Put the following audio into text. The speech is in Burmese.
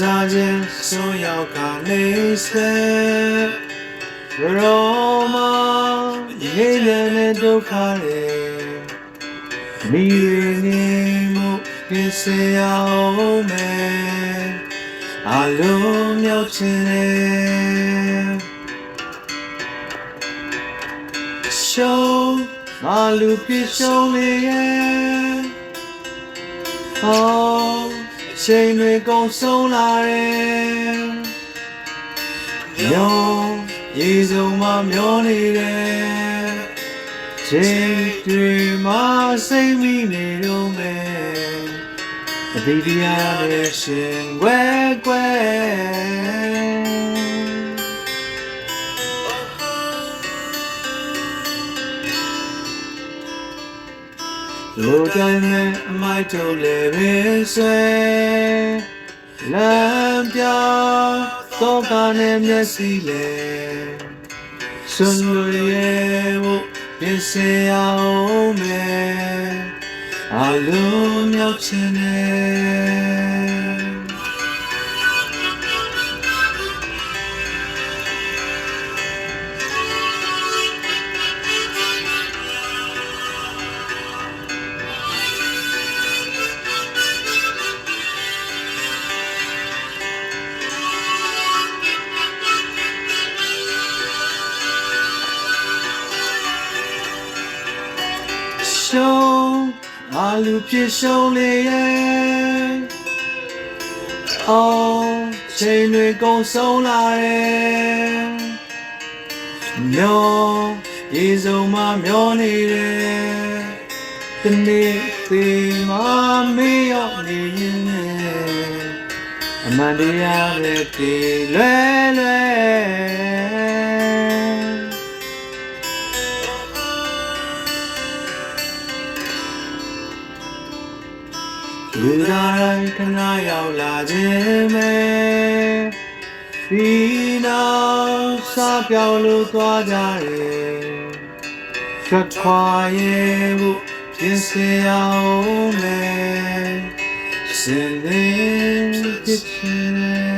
စားခြင်းဆိုရောက်ကနေစေရောမရေနဲ့ဒုက္ခတွေမိရနေမှုပြည့်စရအောင်မယ်အလုံးမြောက်ခြင်းနဲ့ရှုံးမလူပြည့်ရှုံးနေရဲ့ဟောအ ချိန်တွေကုန်ဆုံးလာတယ်။မျောရေစုံမှမျောနေတယ်။ချိန်တွေမှစိတ်မိနေတော့မယ်။အတိတရားနဲ့ရှင်ွယ်ကွယ် လူတိုင်းမဲ့အမိုက်ထုတ်လည်းပဲဆွဲလမ်းပြတော့ကနဲ့မျက်စိလေစွန်ရွရဲ့ဘုပြင်ဆင်ရအောင်မယ်အလုံးမြောက်ခြင်းနဲ့ အလူဖြစ်ရှုံးလေရဲ့အောင်ချိန်တွေကုန်ဆုံးလာတယ်မျောရေစုံမှမျောနေတယ်ဒီနေ့ဒီမှာမေးရောက်နေရင်လည်းအမှန်တရားပဲဒီလွယ်လွယ် လူတိုင်းခဏရောက်လာခြင်းပဲဒီနောက်စားပြောင်းလို့သွားကြတယ်ချက်ခွာရဲ့ဘူးပြင်ဆင်ရအောင်မယ်စင်နေဖြစ်ချင်တယ်